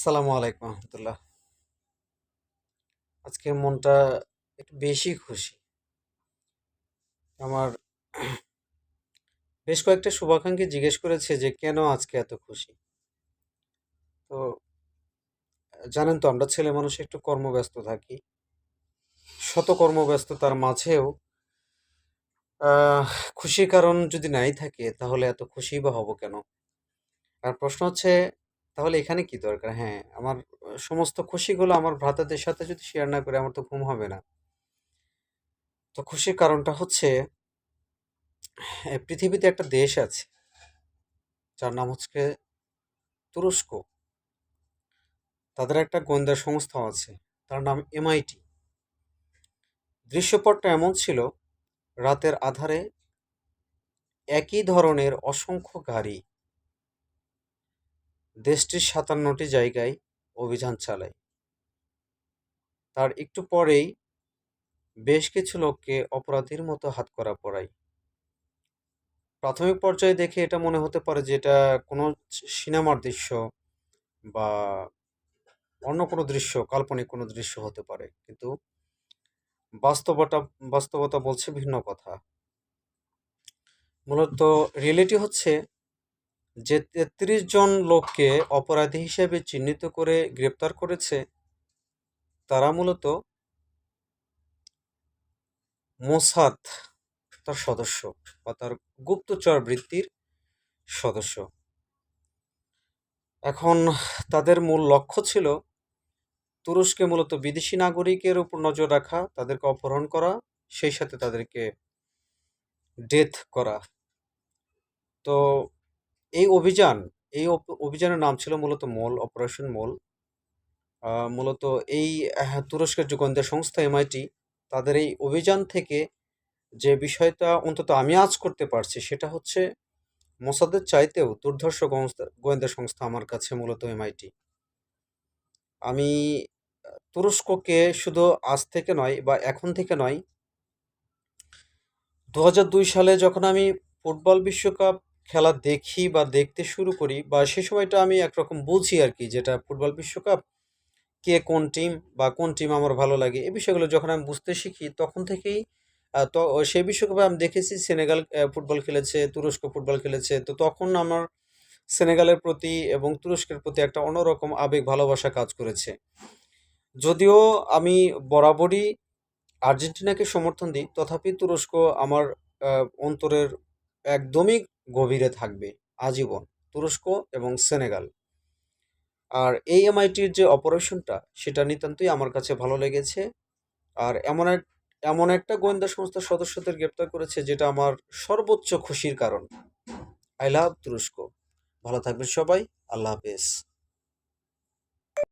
আসসালামু আলাইকুম রহমতুল্লাহ। আজকে মনটা একটু বেশি খুশি। আমার বেশ কয়েকটা শুভাকাঙ্ক্ষী জিজ্ঞেস করেছে যে, কেন আজকে এত খুশি? তো, জানেন তো, আমরা ছেলে মানুষ একটু কর্মব্যস্ত থাকি। শত কর্মব্যস্ততার মাঝেও খুশির কারণ যদি নাই থাকে, তাহলে এত খুশি বা হব কেন? আর প্রশ্ন হচ্ছে তাহলে এখানে কি দরকার? হ্যাঁ আমার সমস্ত খুশিগুলো আমার ভ্রাতাদের সাথে যদি শেয়ার না করে আমার তো ঘুম হবে না। তো খুশির কারণটা হচ্ছে পৃথিবীতে একটা দেশ আছে, যার নাম হচ্ছে তুরস্ক। তাদের একটা গোয়েন্দা সংস্থা আছে, তার নাম এমআইটি দৃশ্যপটটা এমন ছিল, রাতের আধারে একই ধরনের অসংখ্য গাড়ি দেশটির সাতান্নটি জায়গায় অভিযান চালায়। তার একটু পরেই বেশ কিছু লোককে অপরাধীর মতো হাতকড়া পড়ায়। প্রাথমিক পর্যায়ে দেখে এটা মনে হতে পারে যে এটা কোনো সিনেমার দৃশ্য বা অন্য কোনো দৃশ্য, কাল্পনিক কোনো দৃশ্য হতে পারে। কিন্তু বাস্তবতা বাস্তবতা বলছে ভিন্ন কথা। মূলত রিয়েলিটি হচ্ছে যে তেত্রিশ জন লোককে অপরাধী হিসেবে চিহ্নিত করে গ্রেপ্তার করেছে, তারা মূলত মোসাদ তার সদস্য বা তার গুপ্তচর বৃত্তির সদস্য। এখন তাদের মূল লক্ষ্য ছিল তুরস্কে মূলত বিদেশি নাগরিকের উপর নজর রাখা, তাদেরকে অপহরণ করা, সেই সাথে তাদেরকে ডেথ করা। তো এই অভিযান এই অভিযানের নাম ছিল মূলত মোল অপারেশন মোল মূলত এই আহ, তুরস্কের যে গোয়েন্দা সংস্থা এমআইটি তাদের এই অভিযান থেকে যে বিষয়টা অন্তত আমি আজ করতে পারছি সেটা হচ্ছে মোসাদের চাইতেও দুর্ধর্ষ গোয়েন্দা সংস্থা আমার কাছে মূলত এমআইটি আমি তুরস্ককে শুধু আজ থেকে নয় বা এখন থেকে নয় দু সালে যখন আমি ফুটবল বিশ্বকাপ খেলা দেখি বা দেখতে শুরু করি বা সে সময়টা আমি একরকম বুঝি আর কি যেটা ফুটবল বিশ্বকাপ, কে কোন টিম বা কোন টিম আমার ভালো লাগে, এই বিষয়গুলো যখন আমি বুঝতে শিখি তখন থেকেই তো সেই বিশ্বকাপে আমি দেখেছি সেনেগাল ফুটবল খেলেছে, তুরস্ক ফুটবল খেলেছে, তো তখন আমার সেনেগালের প্রতি এবং তুরস্কের প্রতি একটা অন্যরকম আবেগ, ভালোবাসা কাজ করেছে। যদিও আমি বরাবরই আর্জেন্টিনাকে সমর্থন দিই, তথাপি তুরস্ক আমার অন্তরের একদমই গভীরে থাকবে। আজীবন, তুরস্ক এবং সেনেগাল। আর এই এমআইটির যে অপারেশনটা, সেটা নিতান্তই আমার কাছে ভালো লেগেছে। আর এমন এক, এমন একটা গোয়েন্দা সংস্থার সদস্যদের গ্রেপ্তার করেছে, যেটা আমার সর্বোচ্চ খুশির কারণ। আই লাভ তুরস্ক। ভালো থাকবেন সবাই। আল্লাহ হাফেজ।